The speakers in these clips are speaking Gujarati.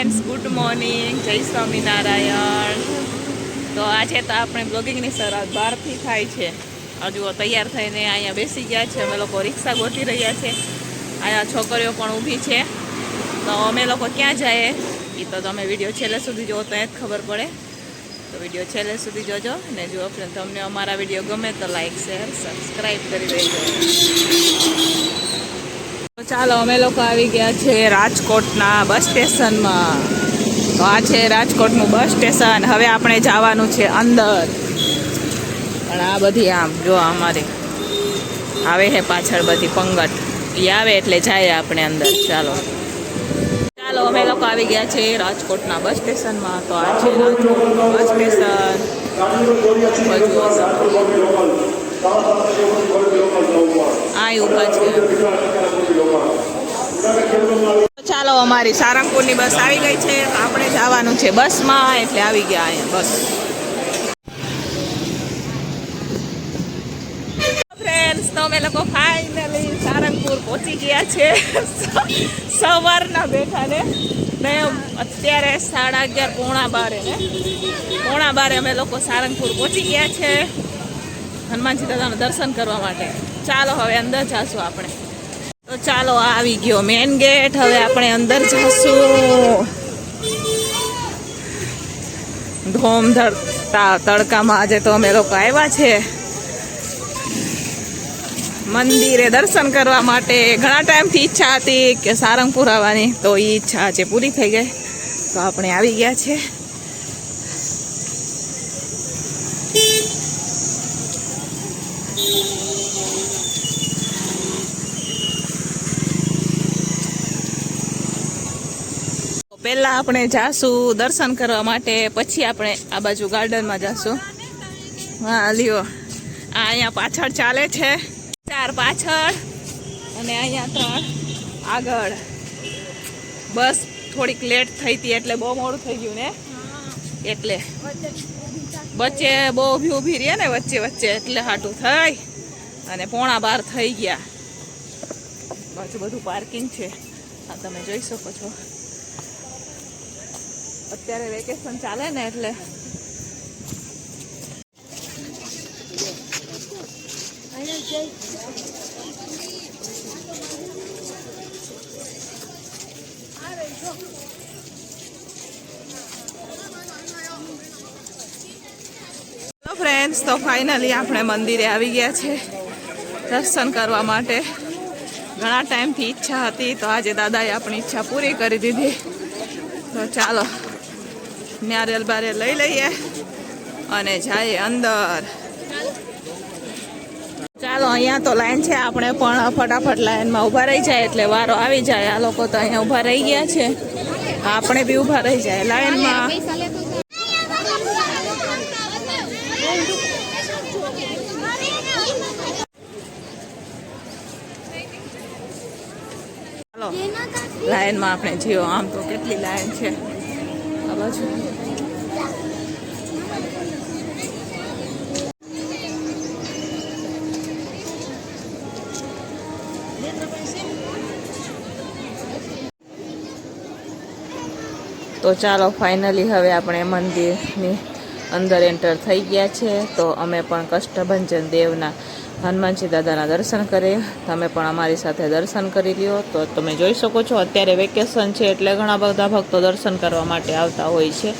ફ્રેન્ડ્સ ગુડ મોર્નિંગ જય સ્વામિનારાયણ. તો આજે તો આપણે બ્લોગિંગની શરૂઆત બહારથી થાય છે. હજુ તૈયાર થઈને અહીંયા બેસી ગયા છે. અમે લોકો રિક્ષા ગોતી રહ્યા છે. અહીંયા છોકરીઓ પણ ઊભી છે. તો અમે લોકો ક્યાં જઈએ એ તો તમે વીડિયો છેલ્લે સુધી જુઓ તો જ ખબર પડે. તો વીડિયો છેલ્લે સુધી જોજો. અને જો તમને અમારા વીડિયો ગમે તો લાઈક શેર સબસ્ક્રાઈબ કરી દેજો. ચાલો, અમે લોકો આવી ગયા છે રાજકોટના બસ સ્ટેશનમાં. તો આ છે રાજકોટનું બસ સ્ટેશન. હવે આપણે જવાનું છે અંદર. પણ આ બધી આમ, જો અમારે આવે છે પાછળ બધી પંગત. એ આવે એટલે જાય આપણે અંદર. ચાલો. ચાલો, અમે લોકો આવી ગયા છે રાજકોટના બસ સ્ટેશનમાં. તો આ છે બસ સ્ટેશન. આ ઊભા છે. ચાલો, અમારી સારંગપુરની બસ આવી ગઈ છે. આપણે જવાનું છે બસમાં, એટલે આવી ગયા અહીંયા, બસ. અમે લોકો ફાઇનલી સારંગપુર પહોંચી ગયા છે. સવારના બેઠા ને ને અત્યારે સાડા અગિયાર, પોણા બારે ને. પોણા બારે અમે લોકો સારંગપુર પહોંચી ગયા છે. હનુમાનજી દાદાનું દર્શન કરવા માટે. ચાલો, હવે અંદર જાશું આપણે. તો ચાલો આવી ગયો મેન ગેટ હવે આપણે અંદર જાશું. ધોમ તડકામાં આજે તો અમે લોકો આવ્યા છે. મંદિરે દર્શન કરવા માટે ઘણા ટાઈમથી ઈચ્છા હતી કે સારંગપુર આવવાની, તો એ ઈચ્છા આજે પૂરી થઈ ગઈ. તો આપણે આવી ગયા છે. પહેલાં આપણે જાશું દર્શન કરવા માટે, પછી આપણે આ બાજુ ગાર્ડનમાં જાશું. હા, લ્યો. આ અહીંયા પાછળ ચાલે છે. ચાર પાછળ અને અહીંયા ત્રણ આગળ. બસ થોડીક લેટ થઈ હતી એટલે બહુ મોડું થઈ ગયું ને? એટલે વચ્ચે બહુ ઊભી ઊભી રહી ને વચ્ચે વચ્ચે, એટલે હાટું થઈ અને પોણા બાર થઈ ગયા. બાજુ બધું પાર્કિંગ છે. આ તમે જોઈ શકો છો. અત્યારે વેકેશન ચાલે ને એટલે. ફ્રેન્ડ્સ તો ફાઇનલી આપણે મંદિરે આવી ગયા છે દર્શન કરવા માટે. ઘણા ટાઈમથી ઈચ્છા હતી, તો આજે દાદાએ આપણી ઈચ્છા પૂરી કરી દીધી. તો ચાલો. નારિયેલ બારે લઈ લઈએ અને જઈએ અંદર. ચાલો, અહીંયા તો લાઈન છે, આપણે પણ ફટાફટ લાઈનમાં ઊભા રહી જાય એટલે વારો આવી જાય. આ લોકો તો અહીંયા ઊભા રહી ગયા છે. આપણે બી ઊભા રહી જાય લાઈનમાં. લાઈનમાં આપણે જીઓ. આમ તો કેટલી લાઈન છે. આ બાજુ તો ચાલો ફાઇનલી હવે આપણે મંદિરની અંદર એન્ટર થઈ ગયા છે. તો અમે પણ કષ્ટભંજન દેવના હનુમાનજી દાદાના દર્શન કરે. તમે પણ અમારી સાથે દર્શન કરી લ્યો. તો તમે જોઈ શકો છો, અત્યારે વેકેશન છે એટલે ઘણા બધા ભક્તો દર્શન કરવા માટે આવતા હોય છે.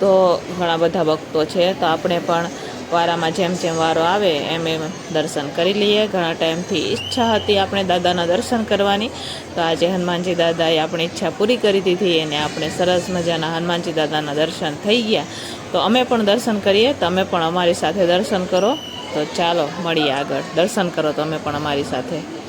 તો ઘણા બધા ભક્તો છે. તો આપણે પણ વારામાં જેમ જેમ વારો આવે, એમ એમ દર્શન કરી લઈએ. ઘણા ટાઈમથી ઈચ્છા હતી આપણે દાદાના દર્શન કરવાની. તો આજે હનુમાનજી દાદાએ આપણી ઈચ્છા પૂરી કરી દીધી અને આપણે સરસ મજાના હનુમાનજી દાદાના દર્શન થઈ ગયા. તો અમે પણ દર્શન કરીએ. તમે પણ અમારી સાથે દર્શન કરો. તો ચાલો મળીએ આગળ. દર્શન કરો તમે પણ અમારી સાથે.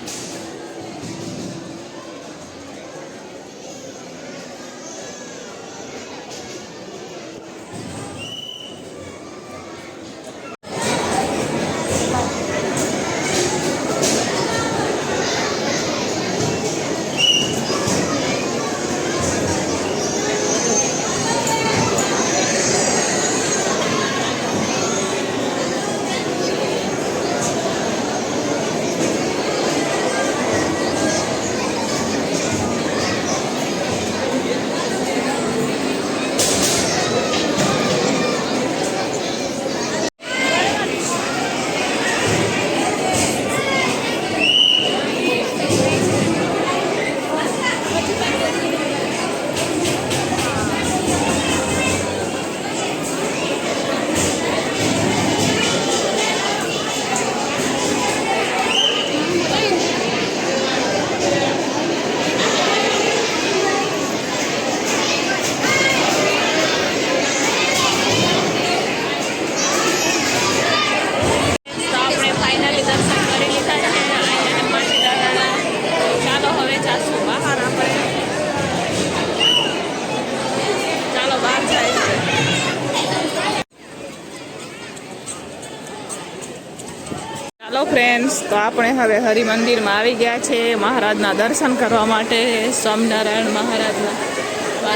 હાલો ફ્રેન્ડ્સ તો આપણે હવે હરિમંદિરમાં આવી ગયા છે મહારાજના દર્શન કરવા માટે સ્વામિનારાયણ મહારાજના.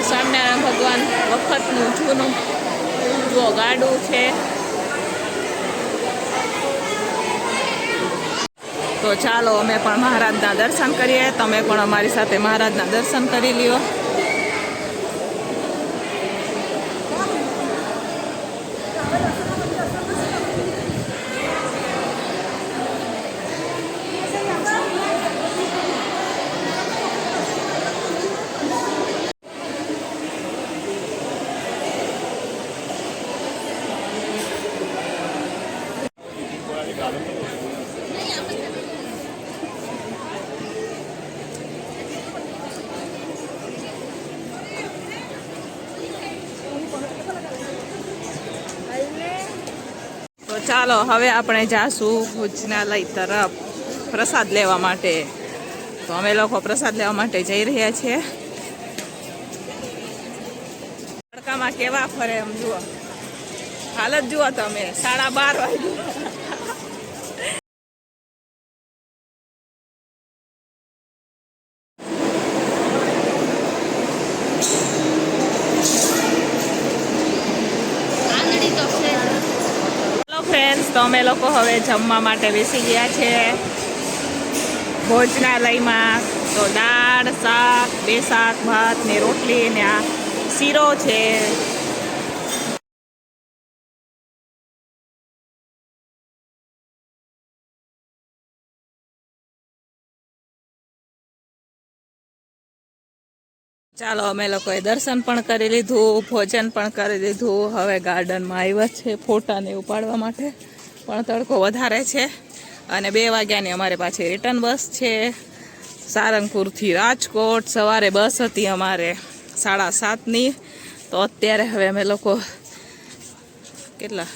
સ્વામિનારાયણ ભગવાન વખતનું જૂનું જુઓ ગાડું છે. તો ચાલો, અમે પણ મહારાજના દર્શન કરીએ. તમે પણ અમારી સાથે મહારાજના દર્શન કરી લ્યો. ચાલો, હવે આપણે જાશું ભોજનાલય તરફ પ્રસાદ લેવા માટે. તો અમે લોકો પ્રસાદ લેવા માટે જઈ રહ્યા છીએ તડકામાં કેવા ફરે એમ જુઓ. હાલત જુઓ તમે, સાડા બાર વાગે હેલો તો અમે લોકો હવે જમવા માટે બેસી ગયા છે. ભોજનાલયમાં તો દાળ, શાક, બે શાક, ભાત ને રોટલી ને આ શીરો છે. ચાલો, અમે લોકોએ દર્શન પણ કરી લીધું, ભોજન પણ કરી લીધું. હવે ગાર્ડનમાં આવ્યા છે ફોટા ને એવું માટે. પણ તડકો વધારે છે. અને બે વાગ્યાની અમારે પાછી રિટર્ન બસ છે. સારંગપુરથી રાજકોટ. સવારે બસ હતી અમારે સાડા સાતની. તો અત્યારે હવે અમે લોકો કેટલા?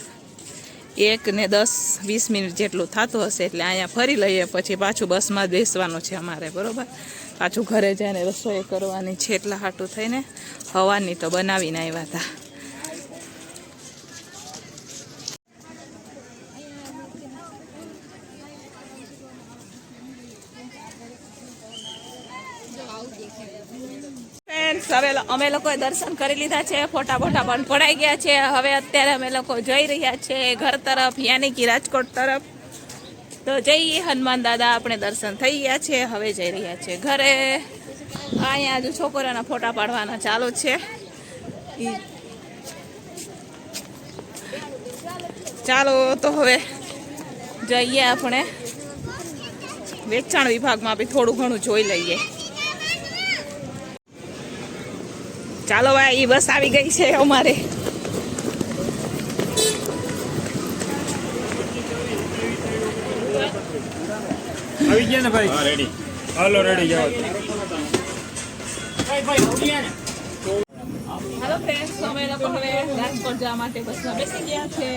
એક ને દસ, વીસ મિનિટ જેટલું થતું હશે એટલે અહીંયા ફરી લઈએ, પછી પાછું બસમાં બેસવાનું છે અમારે, બરોબર? પાછું ઘરે જઈને રસોઈ કરવાની છે, એટલા હાટું થઈને. હવાની તો બનાવીને આવ્યા હતા. અમે લોકોએ દર્શન કરી લીધા છે, ફોટા ફોટા પણ પડાઈ ગયા છે. હવે અત્યારે અમે લોકો જઈ રહ્યા છે ઘર તરફ યાની કે રાજકોટ તરફ. તો જઈએ હનુમાન દાદા, આપણે દર્શન થઈ ગયા છે, હવે જઈ રહ્યા છે ઘરે. અહીંયા હજુ છોકરાના ફોટા પાડવાના ચાલુ છે. ચાલો તો હવે જઈએ આપણે. વેચાણ વિભાગમાં બી થોડું ઘણું જોઈ લઈએ. ચાલો ભાઈ બસ આવી ગઈ છે અમારે. આવી ગયા ને ભાઈ? રેડી હાલો રેડી જાઓ હેલો ફ્રેન્ડ્સ અમે લોકો હવે રાજકોટ જવા માટે બસમાં બેસી ગયા છે.